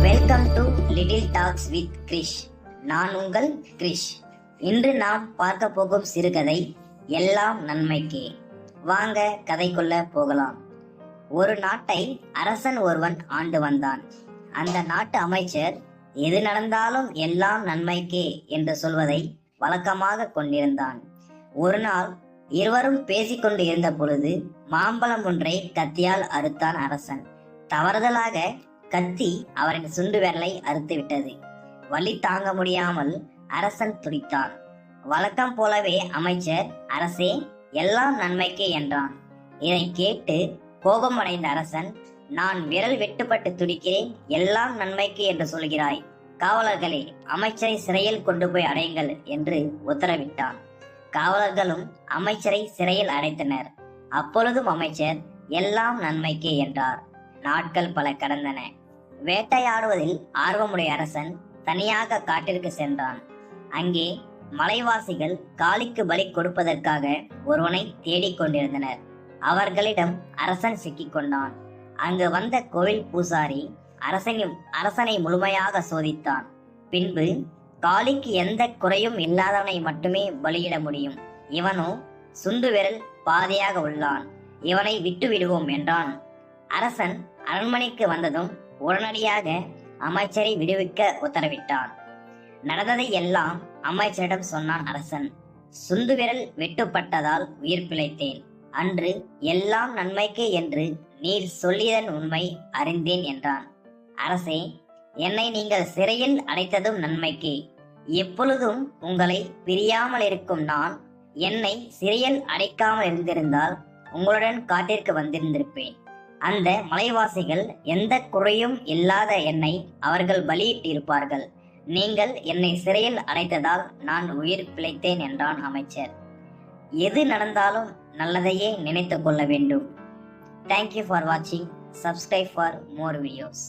Welcome to little talks with Krish நான் உங்கள் கிரிஷ் இன்று நாம் பார்க்க போகும் சிறுகதை எல்லாம் நன்மைக்கே. வாங்க கதைக்குள்ள போகலாம். ஒரு நாட்டை அரசன் ஒருவன் ஆண்டு வந்தான். அந்த நாட்டு அமைச்சர் எது நடந்தாலும் எல்லாம் நன்மைக்கே என்று சொல்வதை வழக்கமாக கொண்டிருந்தான். ஒரு நாள் இருவரும் பேசிக்கொண்டு இருந்த பொழுது மாம்பழம் ஒன்றை கத்தியால் அறுத்தான் அரசன். தவறுதலாக கத்தி அவரின் சுண்டு விரலை அறுத்து விட்டது. வலி தாங்க முடியாமல் அரசன் துடித்தான். வழக்கம் போலவே அமைச்சர் அரசே எல்லாம் நன்மைக்கே என்றான். இதை கேட்டு கோபமடைந்த அரசன் நான் விரல் வெட்டுப்பட்டு துடிக்கிறேன் எல்லாம் நன்மைக்கு என்று சொல்கிறாய். காவலர்களே அமைச்சரை சிறையில் கொண்டு போய் அடையுங்கள் என்று உத்தரவிட்டான். காவலர்களும் அமைச்சரை சிறையில் அடைத்தனர். அப்பொழுதும் அமைச்சர் எல்லாம் நன்மைக்கே என்றார். நாட்கள் பல கடந்தன. வேட்டையாடுவதில் ஆர்வமுடைய அரசன் தனியாக காட்டிற்கு சென்றான். அங்கே மலைவாசிகள் காளிக்கு பலி கொடுப்பதற்காக ஒருவனை தேடிக் கொண்டிருந்தனர். அவர்களிடம் அரசன் சிக்கிக் கொண்டான். அங்கு வந்த கோவில் பூசாரி அரசனையும் அரசனை முழுமையாக சோதித்தான். பின்பு காளிக்கு எந்த குறையும் இல்லாதவனை மட்டுமே பலியிட முடியும். இவனோ சுண்டு விரல் பாதையாக உள்ளான். இவனை விட்டு விடுவோம் என்றான். அரசன் அரண்மனைக்கு வந்ததும் உடனடியாக அமைச்சரை விடுவிக்க உத்தரவிட்டான். நடந்ததை எல்லாம் அமைச்சரிடம் சொன்னான் அரசன். சுண்டு விரல் வெட்டுப்பட்டதால் உயிர் பிழைத்தேன். அன்று எல்லாம் நன்மைக்கே என்று நீர் சொல்லியதன் உண்மை அறிந்தேன் என்றான். அரசே என்னை நீங்கள் சிறையில் அடைத்ததும் நன்மைக்கு. எப்பொழுதும் உங்களை பிரியாமல் இருக்கும் நான் என்னை சிறையில் அடைக்காமல் இருந்திருந்தால் உங்களுடன் காட்டிற்கு வந்திருந்திருப்பேன். அந்த மலைவாசிகள் எந்த குறையும் இல்லாத என்னை அவர்கள் பலியிட்டிருப்பார்கள். நீங்கள் என்னை சிறையில் அடைத்ததால் நான் உயிர் பிழைத்தேன் என்றான் அமைச்சர். எது நடந்தாலும் நல்லதையே நினைத்து கொள்ள வேண்டும். தேங்க்யூ ஃபார் வாட்சிங் சப்ஸ்கிரைப் ஃபார் மோர் வீடியோஸ்